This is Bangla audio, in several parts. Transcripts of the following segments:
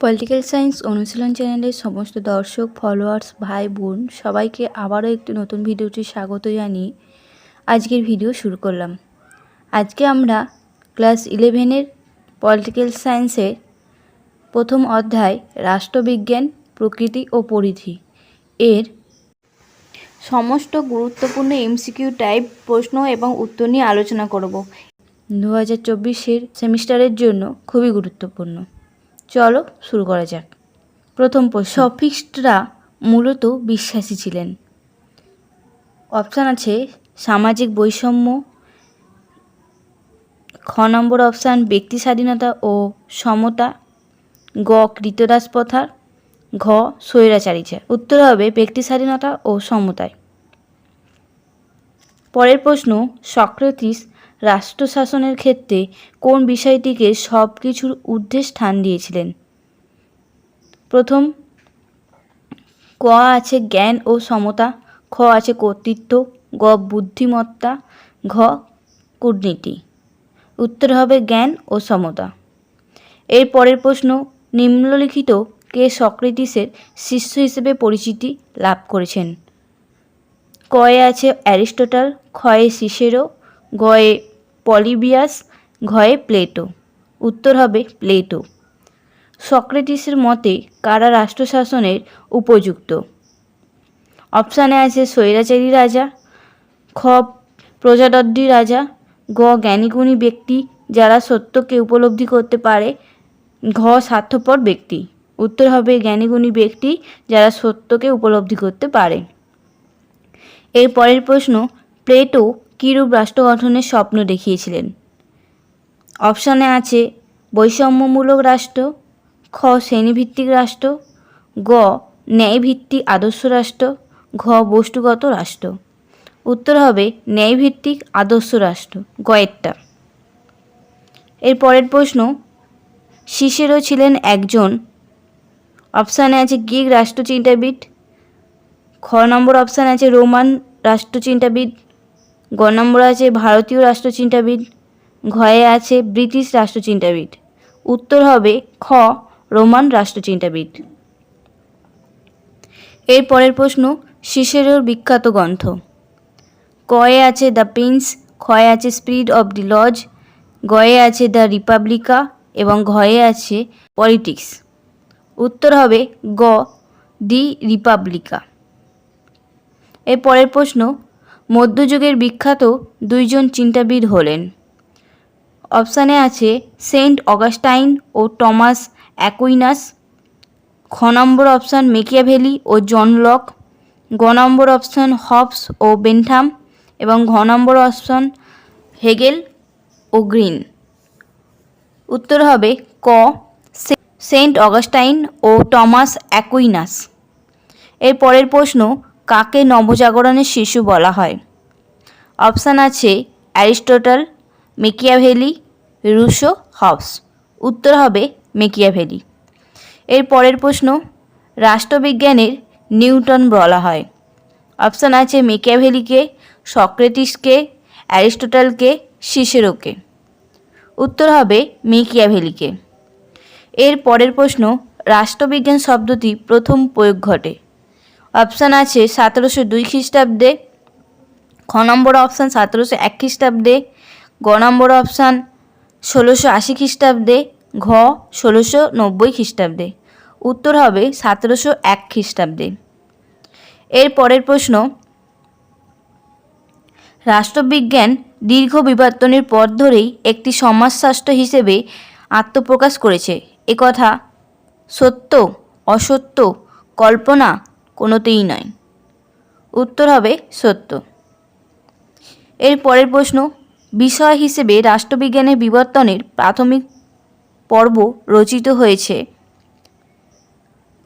পলিটিক্যাল সায়েন্স অনুশীলন চ্যানেলের সমস্ত দর্শক ফলোয়ার্স ভাই, বোন সবাইকে আবারও একটি নতুন ভিডিওটি স্বাগত জানিয়ে আজকের ভিডিও শুরু করলাম। আজকে আমরা ক্লাস ইলেভেনের পলিটিক্যাল সায়েন্সের প্রথম অধ্যায় রাষ্ট্রবিজ্ঞান, প্রকৃতি ও পরিধি এর সমস্ত গুরুত্বপূর্ণ এমসিকিউ টাইপ প্রশ্ন এবং উত্তর নিয়ে আলোচনা করব। দু হাজার চব্বিশের সেমিস্টারের জন্য খুবই গুরুত্বপূর্ণ। চলো শুরু করা যাক। প্রথম প্রশ্ন। সফিস্টরা মূলত বিশ্বাসী ছিলেন। অপশান আছে সামাজিক বৈষম্য, খ নম্বর অপশান ব্যক্তি স্বাধীনতা ও সমতা, গ কৃতদাস প্রথার, ঘ স্বৈরাচারিতা উত্তর হবে ব্যক্তি স্বাধীনতা ও সমতায়। পরের প্রশ্ন সক্রেটিস রাষ্ট্র শাসনের ক্ষেত্রে কোন বিষয়টিকে সব কিছুর ঊর্ধ্বে স্থান দিয়েছিলেন? প্রথম, ক আছে জ্ঞান ও সমতা, খ আছে কর্তৃত্ব, গ বুদ্ধিমত্তা, ঘ কূটনীতি। উত্তর হবে জ্ঞান ও সমতা। এর পরের প্রশ্ন, নিম্নলিখিত কে সক্রেটিসের শিষ্য হিসেবে পরিচিতি লাভ করেছেন? কয়ে আছে অ্যারিস্টোটাল, ক্ষয়ে সিসেরো গয়ে পলিবিয়াস ঘয়ে প্লেটো। উত্তর হবে প্লেটো। সক্রেটিসের মতে, কারা রাষ্ট্রশাসনের উপযুক্ত? অপশানে আছে স্বৈরাচারী রাজা, খ প্রজাতন্ত্রী রাজা, গ জ্ঞানীগুণী ব্যক্তি যারা সত্যকে উপলব্ধি করতে পারে, ঘ স্বার্থপর ব্যক্তি। উত্তর হবে জ্ঞানীগুণী ব্যক্তি যারা সত্যকে উপলব্ধি করতে পারে। এর পরের প্রশ্ন, প্লেটো কীরূপ রাষ্ট্র গঠনের স্বপ্ন দেখিয়েছিলেন? অপশানে আছে বৈষম্যমূলক রাষ্ট্র, খ শ্রেণীভিত্তিক রাষ্ট্র, গ ন্যায়ভিত্তিক আদর্শ রাষ্ট্র, ঘ বস্তুগত রাষ্ট্র। উত্তর হবে ন্যায়ভিত্তিক আদর্শ রাষ্ট্র, গয়েরটা। এর পরের প্রশ্ন শিশেরও ছিলেন একজন। অপশানে আছে গ্রিক রাষ্ট্রচিন্তাবিদ, খ নম্বর অপশান আছে রোমান রাষ্ট্রচিন্তাবিদ গ নম্বর আছে ভারতীয় রাষ্ট্রচিন্তাবিদ, ঘয়ে আছে ব্রিটিশ রাষ্ট্রচিন্তাবিদ। উত্তর হবে খ, রোমান রাষ্ট্রচিন্তাবিদ। এর পরের প্রশ্ন, শিশেরোর বিখ্যাত গ্রন্থ। কয়ে আছে দ্য প্রিন্স, ক্ষয়ে আছে স্পিরিট অব দি লজ, গয়ে আছে দ্য রিপাবলিকা এবং ঘয়ে আছে পলিটিক্স। উত্তর হবে গ, দি রিপাবলিকা। এর পরের প্রশ্ন মধ্যযুগের বিখ্যাত দুইজন চিন্তাবিদ হলেন। অপশানে আছে সেন্ট অগাস্টাইন ও টমাস অ্যাকুইনাস। খ নম্বর অপশান মেকিয়াভেলি ও জন লক। গ নম্বর অপশান হবস ও বেনথাম এবং ঘ নম্বর অপশান হেগেল ও গ্রিন। উত্তর হবে ক সেন্ট অগাস্টাইন ও টমাস অ্যাকুইনাস। এর পরের প্রশ্ন কাকে নবজাগরণের শিশু বলা হয়? অপশান আছে অ্যারিস্টোটল, মেকিয়াভেলি, রুশো, হবস। উত্তর হবে মেকিয়াভেলি। এর পরের প্রশ্ন, রাষ্ট্রবিজ্ঞানের নিউটন বলা হয়। অপশান আছে মেকিয়াভেলিকে, সক্রেটিসকে, অ্যারিস্টোটলকে শিশেরোকে উত্তর হবে মেকিয়াভেলিকে। এর পরের প্রশ্ন, রাষ্ট্রবিজ্ঞান শব্দটি প্রথম প্রয়োগ ঘটে। অপশান আছে সতেরোশো দুই খ্রিস্টাব্দে, খ নম্বর অপশান সতেরোশো এক খ্রিস্টাব্দে, গ নম্বর অপশান ষোলোশো আশি খ্রিস্টাব্দে, ঘ ষোলোশো নব্বই খ্রিস্টাব্দে। উত্তর হবে সতেরোশো এক খ্রিস্টাব্দে। এর পরের প্রশ্ন, রাষ্ট্রবিজ্ঞান দীর্ঘ বিবর্তনের পর ধরেই একটি সমাজশাস্ত্র হিসেবে আত্মপ্রকাশ করেছে। একথা সত্য, অসত্য, কল্পনা কোনোতেই নয়। উত্তর হবে সত্য। এর পরের প্রশ্ন, বিষয় হিসেবে রাষ্ট্রবিজ্ঞানের বিবর্তনের প্রাথমিক পর্ব রচিত হয়েছে।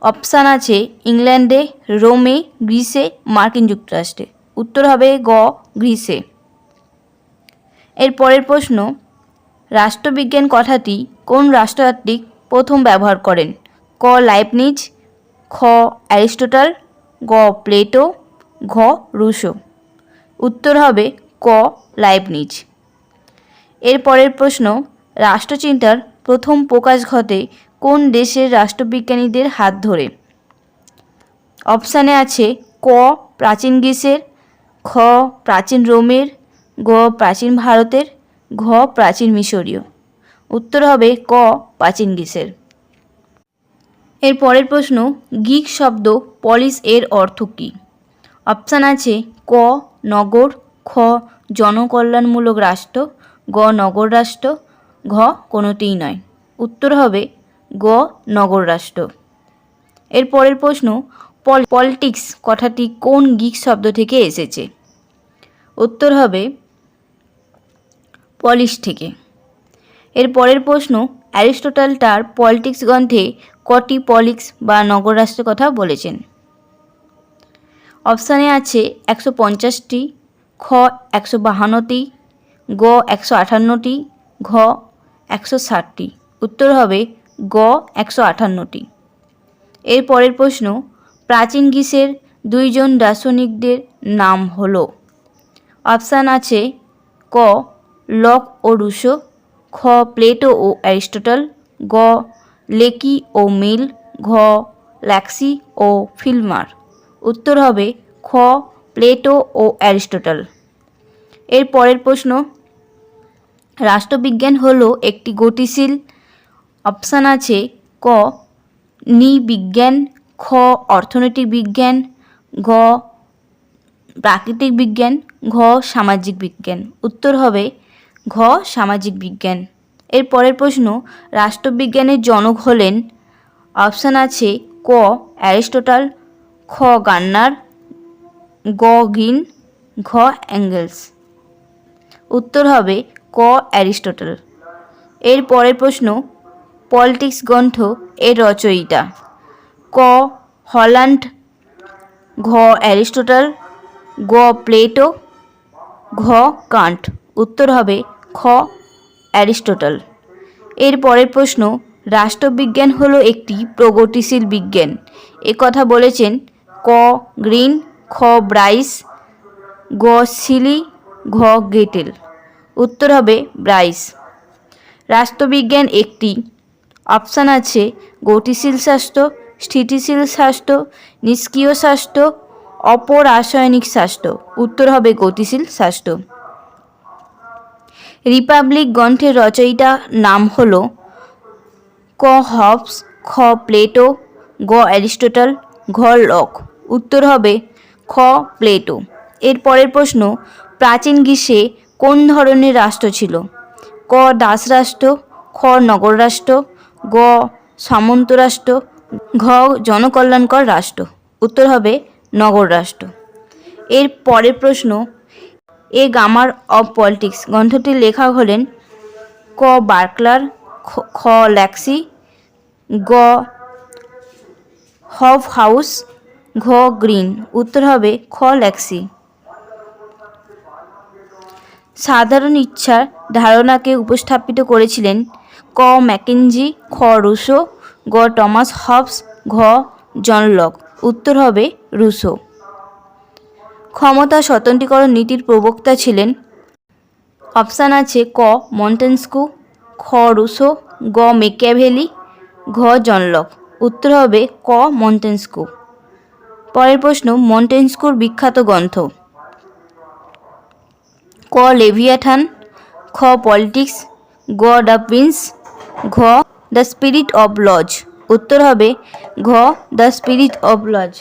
অপশান আছে ইংল্যান্ডে, রোমে, গ্রিসে, মার্কিন যুক্তরাষ্ট্রে। উত্তর হবে গ, গ্রিসে। এর পরের প্রশ্ন, রাষ্ট্রবিজ্ঞান কথাটি কোন রাষ্ট্রতাত্ত্বিক প্রথম ব্যবহার করেন? ক, লাইপনিজ খ, অ্যারিস্টোটল, গ, প্লেটো, ঘ, রুশো। উত্তর হবে ক, লাইপনিজ। এর পরের প্রশ্ন, রাষ্ট্রচিন্তার প্রথম প্রকাশ ঘটে কোন দেশের রাষ্ট্রবিজ্ঞানীদের হাত ধরে? অপশানে আছে ক, প্রাচীন গ্রিসের, খ, প্রাচীন রোমের, গ, প্রাচীন ভারতের, ঘ, প্রাচীন মিশরীয়। উত্তর হবে ক, প্রাচীন গ্রিসের। এর পরের প্রশ্ন গিক শব্দ পলিস এর অর্থ কী? অপশান আছে, ক, নগর, খ, জনকল্যাণমূলক রাষ্ট্র, গ, নগর রাষ্ট্র, ঘ, কোনোটিই নয়। উত্তর হবে, গ, নগর রাষ্ট্র। এর পরের প্রশ্ন, পল, পলিটিক্স কথাটি কোন গিক শব্দ থেকে এসেছে? উত্তর হবে, পলিশ থেকে। এর পরের প্রশ্ন, অ্যারিস্টোটল তার পলিটিক্স গ্রন্থে কটি পলিক্স বা নগররাষ্ট্রের কথা বলেছেন। অপশানে আছে একশো পঞ্চাশটি, খ একশো বাহান্নটি, গ একশো আটান্নটি, ঘ একশো ষাটটি। উত্তর হবে গ একশো আটান্নটি। এর পরের প্রশ্ন, প্রাচীন গ্রিসের দুইজন দার্শনিকদের নাম হল। অপশান আছে ক লক ও রুশো, খ প্লেটো ও অ্যারিস্টটল, গ লেকি ও মিল, ঘ, ল্যাক্সি ও ফিলমার। উত্তর হবে খ, প্লেটো ও অ্যারিস্টটল। এর পরের প্রশ্ন, রাষ্ট্রবিজ্ঞান হল একটি গতিশীল অপশান আছে ক নি বিজ্ঞান খ, অর্থনৈতিক বিজ্ঞান, ঘ, প্রাকৃতিক বিজ্ঞান, ঘ, সামাজিক বিজ্ঞান। উত্তর হবে ঘ, সামাজিক বিজ্ঞান। এর পরের প্রশ্ন, রাষ্ট্রবিজ্ঞানের জনক হলেন, অপশান আছে ক, অ্যারিস্টোটল, খ গান্নার গ গিন ঘ অ্যাঙ্গেলস উত্তর হবে ক, অ্যারিস্টোটল। এর পরের প্রশ্ন, পলিটিক্স গ্রন্থ এর রচয়িতা। ক, হল্যান্ড, ঘ, অ্যারিস্টোটল, গ, প্লেটো, ঘ, কান্ট। উত্তর হবে খ অ্যারিস্টোটল। এর পরের প্রশ্ন, রাষ্ট্রবিজ্ঞান হলো একটি প্রগতিশীল বিজ্ঞান। এ কথা বলেছেন ক গ্রিন, খ ব্রাইস, গ সিলি, ঘ গেটেল। উত্তর হবে ব্রাইস। রাষ্ট্রবিজ্ঞান একটি। অপশান আছে গতিশীল শাস্ত্র স্থিতিশীল শাস্ত্র নিষ্ক্রিয় শাস্ত্র অপরাসায়নিক শাস্ত্র উত্তর হবে গতিশীল শাস্ত্র রিপাবলিক গ্রন্থের রচয়িতা নাম হল ক হবস, খ প্লেটো, গ অ্যারিস্টোটল, ঘ লক। উত্তর হবে খ প্লেটো। এর পরের প্রশ্ন, প্রাচীন গ্রীষ্মে কোন ধরনের রাষ্ট্র ছিল? ক দাসরাষ্ট্র, খ নগর রাষ্ট্র গ সামন্ত রাষ্ট্র ঘ জনকল্যাণকর রাষ্ট্র। উত্তর হবে নগর রাষ্ট্র এর পরের প্রশ্ন এ গামার অফ পলিটিক্স। গ্রন্থটির লেখক হলেন ক বার্কলার, খ- খ ল্যাক্সি, গ হফ হাউস ঘ গ্রিন। উত্তর হবে খ ল্যাক্সি। সাধারণ ইচ্ছার ধারণাকে উপস্থাপিত করেছিলেন ক ম্যাকেঞ্জি খ রুশো, গ টমাস হবস ঘ জন লক। উত্তর হবে রুশো। ক্ষমতা স্বতন্ত্রীকরণ নীতির প্রবক্তা ছিলেন অপশান আছে ক, মন্টেন্সকু, খ রুসো গ, মেক্যাভেলি, ঘ জনলক উত্তর হবে ক, মন্টেন্সকু। পরের প্রশ্ন, মন্টেন্সকুর বিখ্যাত গ্রন্থ। ক লেভিয়াথান খ, পলিটিক্স, গ, দ্য প্রিন্স, ঘ, দ্য স্পিরিট অব লজ। উত্তর হবে ঘ, দ্য স্পিরিট অব লজ।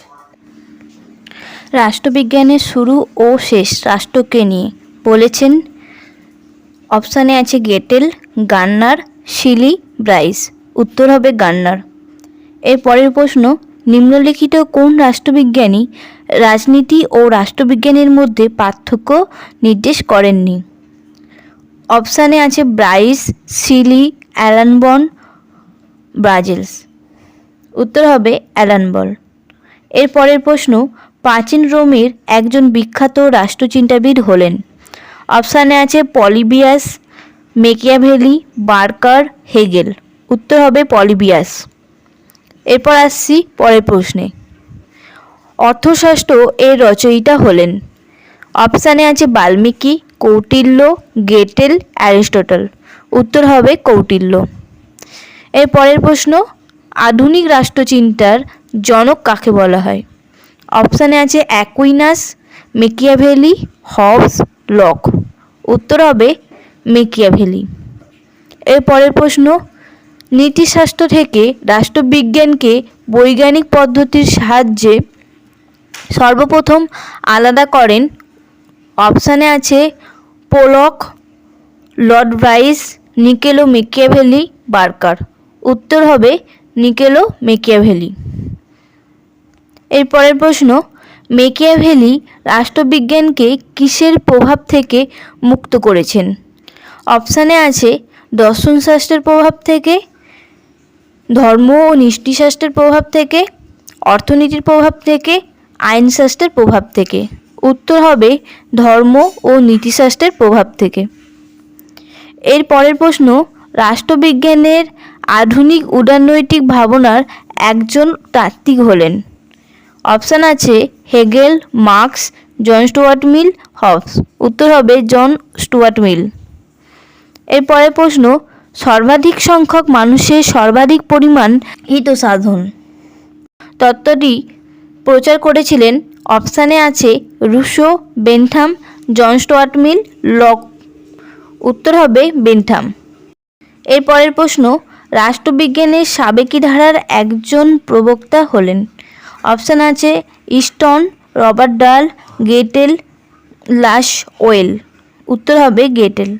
রাষ্ট্রবিজ্ঞানের শুরু ও শেষ রাষ্ট্রকে নিয়ে বলেছেন অপশানে আছে গেটেল গান্নার শিলি, ব্রাইস। উত্তর হবে গান্নার এর পরের প্রশ্ন, নিম্নলিখিত কোন রাষ্ট্রবিজ্ঞানী রাজনীতি ও রাষ্ট্রবিজ্ঞানের মধ্যে পার্থক্য নির্দেশ করেননি? অপশানে আছে ব্রাইস সিলি অ্যালানবন ব্রাজিলস। উত্তর হবে অ্যালানবল এর পরের প্রশ্ন প্রাচীন রোমের একজন বিখ্যাত রাষ্ট্রচিন্তাবিদ হলেন। অপশানে আছে পলিবিয়াস, মেকিয়াভেলি, বার্কার, হেগেল। উত্তর হবে পলিবিয়াস। এরপর আসছি পরের প্রশ্নে। অর্থশাস্ত্র এর রচয়িতা হলেন। অপশানে আছে বাল্মীকি, কৌটিল্য, গেটেল, অ্যারিস্টটল। উত্তর হবে কৌটিল্য। এর পরের প্রশ্ন, আধুনিক রাষ্ট্রচিন্তার জনক কাকে বলা হয়? অপশানে আছে অ্যাকুইনাস, মেকিয়াভেলি, হবস, লক। উত্তর হবে মেকিয়াভেলি। এর পরের প্রশ্ন নীতিশাস্ত্র থেকে রাষ্ট্রবিজ্ঞানকে বৈজ্ঞানিক পদ্ধতির সাহায্যে সর্বপ্রথম আলাদা করেন। অপশানে আছে Pollock Lord Bryce Niccolo Machiavelli Barker. উত্তর হবে নিকেলো মেকিয়াভেলি এর পরের প্রশ্ন, মেকিয়াভেলি রাষ্ট্রবিজ্ঞানকে কিসের প্রভাব থেকে মুক্ত করেছেন? অপশানে আছে দর্শনশাস্ত্রের প্রভাব থেকে, ধর্ম ও নীতিশাস্ত্রের প্রভাব থেকে, অর্থনীতির প্রভাব থেকে আইনশাস্ত্রের প্রভাব থেকে। উত্তর হবে, ধর্ম ও নীতিশাস্ত্রের প্রভাব থেকে। এর পরের প্রশ্ন, রাষ্ট্রবিজ্ঞানের আধুনিক উদারনৈতিক ভাবনার একজন তাত্ত্বিক হলেন। অপশান আছে Hegel, Marx, John Stuart Mill, Hobbes. উত্তর হবে জন স্টুয়ার্ট মিল। এর পরের প্রশ্ন, সর্বাধিক সংখ্যক মানুষের সর্বাধিক পরিমাণ হিত সাধন তত্ত্বটি প্রচার করেছিলেন, অপশানে আছে Rousseau, Bentham, John Stuart Mill, Locke. উত্তর হবে বেনথাম। এরপরের প্রশ্ন, রাষ্ট্রবিজ্ঞানের সাবেকি ধারার একজন প্রবক্তা হলেন। অপশান আছে ইস্টন, রবার্ট ডাল, গেটেল, লাশ ওয়েল। উত্তর হবে গেটেল।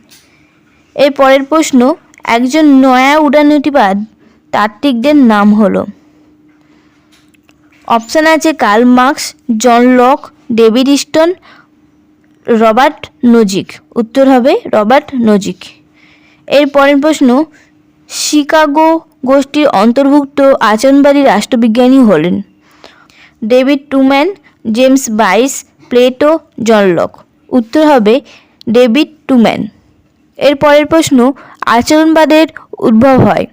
এর পরের প্রশ্ন, একজন নয়া উড়ানটিবাদ তাত্ত্বিকদের নাম হলো। অপশান আছে Karl Marx, John Locke, David Easton, Robert Nozick. উত্তর হবে রবার্ট নজিক। এর পরের প্রশ্ন, শিকাগো গোষ্ঠীর অন্তর্ভুক্ত আচরণবাদী রাষ্ট্রবিজ্ঞানী হলেন। David Truman, James Bryce, Plato John Locke উত্তর হবে ডেভিড টুম্যান। এর পরের প্রশ্ন, আচরণবাদের উদ্ভব হয়।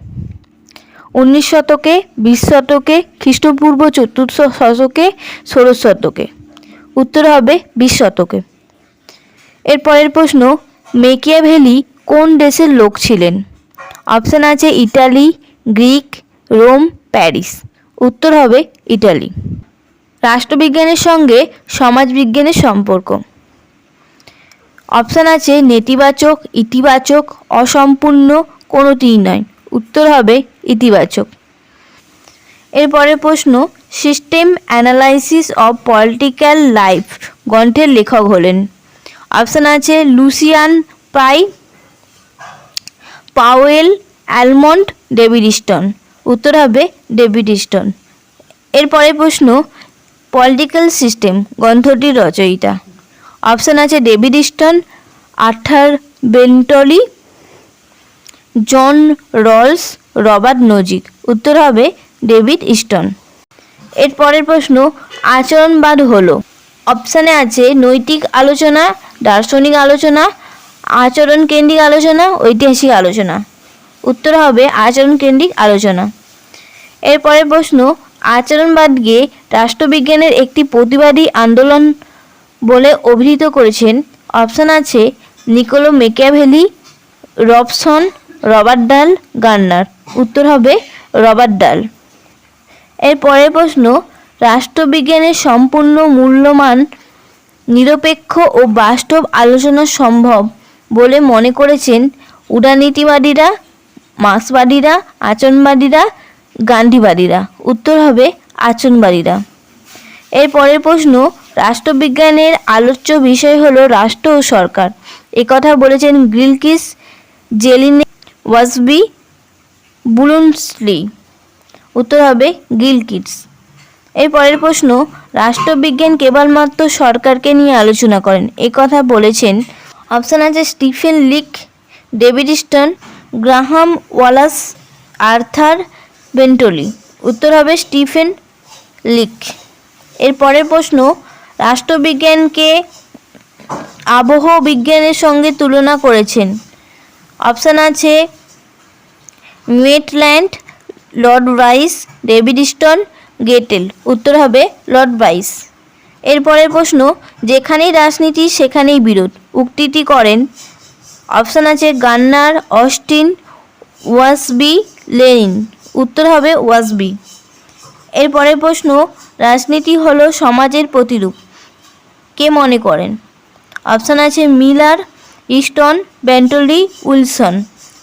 উনিশ শতকে, বিশ শতকে, খ্রিস্টপূর্ব, চতুর্থ শতকে, ষোড়শ শতকে। উত্তর হবে বিশ শতকে। এর পরের প্রশ্ন, মেকিয়াভেলি কোন দেশের লোক ছিলেন? অপশান আছে ইটালি, গ্রিক, রোম, প্যারিস। উত্তর হবে ইটালি। রাষ্ট্রবিজ্ঞানের সঙ্গে সমাজবিজ্ঞানের সম্পর্ক। অপশান আছে নেতিবাচক, ইতিবাচক, অসম্পূর্ণ কোনোটিই নয়। উত্তর হবে ইতিবাচক। এরপরের প্রশ্ন system analysis of political life গ্রন্থের লেখক হলেন। অপশান আছে Lucian Pye Powell Almond David Easton উত্তর হবে ডেভিড ইস্টন এরপরের প্রশ্ন পলিটিক্যাল সিস্টেম গ্রন্থটির রচয়িতা। অপশান আছে David Easton, Arthur Bentley, John Rawls, Robert Nozick. উত্তর হবে ডেভিড ইস্টন। এর পরের প্রশ্ন, আচরণবাদ হলো। অপশানে আছে নৈতিক আলোচনা, দার্শনিক আলোচনা আচরণ কেন্দ্রিক আলোচনা, ঐতিহাসিক আলোচনা। উত্তর হবে আচরণ কেন্দ্রিক আলোচনা এরপরের প্রশ্ন আচরণবাদকে রাষ্ট্রবিজ্ঞানের একটি প্রতিবাদী আন্দোলন বলে অভিহিত করেছেন। অপশান আছে Niccolo Machiavelli, Robson, Robert Dahl, Garner. উত্তর হবে রবার্ট ডাল। এর পরের প্রশ্ন, রাষ্ট্রবিজ্ঞানের সম্পূর্ণ মূল্যমান, নিরপেক্ষ ও বাস্তব আলোচনা সম্ভব বলে মনে করেছেন উদারনীতিবাদীরা মার্ক্সবাদীরা, আচরণবাদীরা গান্ধীবাদীরা। উত্তর হবে আচরণবাদীরা। এর পরের প্রশ্ন, রাষ্ট্রবিজ্ঞানের আলোচ্য বিষয় হলো রাষ্ট্র ও সরকার। একথা বলেছেন গ্রিলকিস জেলিনে ওয়াসবি বুলুনসলি উত্তর হবে গিলকিটস এর পরের প্রশ্ন, রাষ্ট্রবিজ্ঞান কেবলমাত্র সরকারকে নিয়ে আলোচনা করেন। কথা বলেছেন অপশান আছে Stephen Leacock, David Easton, Graham Wallas, Arthur Bentley. উত্তর হবে স্টিফেন লিক। এর পরের প্রশ্ন, রাষ্ট্রবিজ্ঞানকে আবহ বিজ্ঞানের সঙ্গে তুলনা করেছেন। অপশান আছে, Maitland, Lord Bryce, David Easton, Gettell. উত্তর হবে লর্ড রাইস। এরপরের প্রশ্ন, যেখানেই রাজনীতি, সেখানেই বিরোধ। উক্তিটি করেন, অপশান আছে গান্নার, অস্টিন, ওয়াসবি, লেনিন। উত্তর হবে ওয়াসবি এর পরের প্রশ্ন, রাজনীতি হলো সমাজের প্রতিরূপ। কে মনে করেন? অপশান আছে মিলার, ইস্টন, বেন্টলি, উইলসন।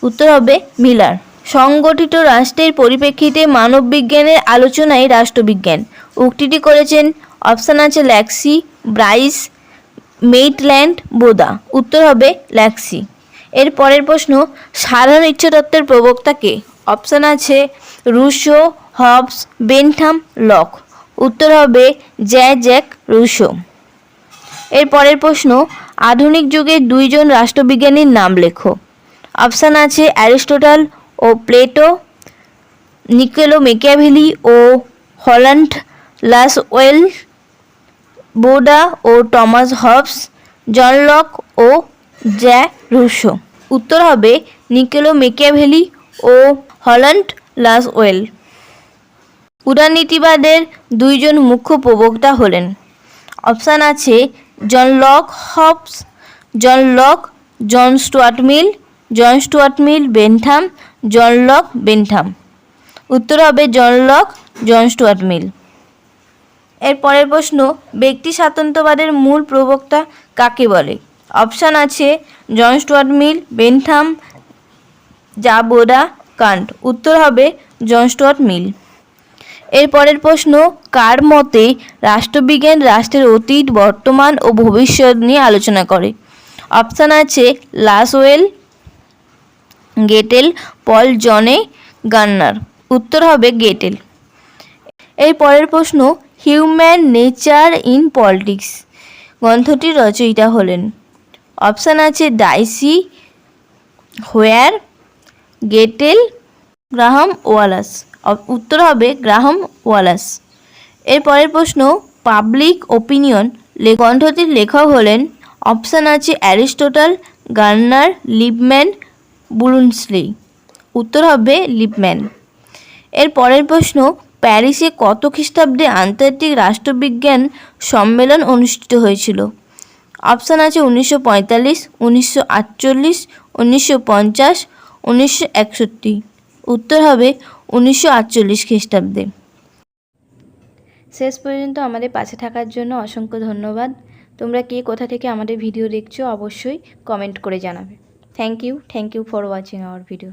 উত্তর হবে মিলার। সংগঠিত রাষ্ট্রের পরিপ্রেক্ষিতে মানববিজ্ঞানের আলোচনায় রাষ্ট্রবিজ্ঞান। উক্তিটি করেছেন, অপশান আছে ল্যাক্সি, ব্রাইস, মেইটল্যান্ড, বোদা। উত্তর হবে ল্যাক্সি। এর পরের প্রশ্ন, সাধারণ ইচ্ছাতত্ত্বের প্রবক্তাকে অপশান আছে রুশো, হবস, বেনথাম, লক। উত্তর হবে জ্যা জ্যাক রুশো। এর পরের প্রশ্ন, আধুনিক যুগে দুইজন রাষ্ট্রবিজ্ঞানীর নাম লেখো। অপশান আছে অ্যারিস্টোটল ও প্লেটো, নিকেলো মেকিয়াভেলি ও হল্যান্ড, লাসওয়েল, বোডা ও টমাস হবস, জন লক ও জ্যা রুশো। উত্তর হবে নিকেলো মেকিয়াভেলি ও হল্যান্ড লাসওয়েল উদারনীতিবাদের দুইজন মুখ্য প্রবক্তা হলেন। অপশান আছে John Locke Hobbes, John Locke John Stuart Mill, John Stuart Mill Bentham, John Locke Bentham. উত্তর হবে জন লক, জন স্টুয়ার্ট মিল। এর পরের প্রশ্ন, ব্যক্তি স্বাতন্ত্র্যবাদের মূল প্রবক্তা কাকে বলে? অপশান আছে জন স্টুয়ার্ট মিল, বেনথাম জাবোডা কান্ট উত্তর হবে জন স্টুয়ার্ট মিল। এর পরের প্রশ্ন, কার মতে রাষ্ট্রবিজ্ঞান রাষ্ট্রের অতীত, বর্তমান ও ভবিষ্যৎ নিয়ে আলোচনা করে? অপশান আছে লাসওয়েল, গেটেল, পল জনে গান্নার উত্তর হবে গেটেল। এর পরের প্রশ্ন, হিউম্যান নেচার ইন পলিটিক্স। গ্রন্থটির রচয়িতা হলেন। অপশান আছে Dicey Wheare Gettell Graham Wallas. উত্তর হবে গ্রাহাম ওয়ালাস। এর পরের প্রশ্ন, পাবলিক ওপিনিয়ন গ্রন্থটির লেখক হলেন অপশান আছে অ্যারিস্টোটাল, গার্নার, লিপম্যান বুলুনসলি উত্তর হবে লিপম্যান। এর পরের প্রশ্ন, প্যারিসে কত খ্রিস্টাব্দে আন্তর্জাতিক রাষ্ট্রবিজ্ঞান সম্মেলন অনুষ্ঠিত হয়েছিল? অপশান আছে উনিশশো পঁয়তাল্লিশ, উনিশশো আটচল্লিশ, উনিশশো পঞ্চাশ উনিশশো একষট্টি। উত্তর হবে উনিশশো আটচল্লিশ খ্রিস্টাব্দে। শেষ পর্যন্ত আমাদের পাশে থাকার জন্য অসংখ্য ধন্যবাদ। তোমরা কে কোথা থেকে আমাদের ভিডিও দেখছ অবশ্যই কমেন্ট করে জানাবে। Thank you thank you for watching our video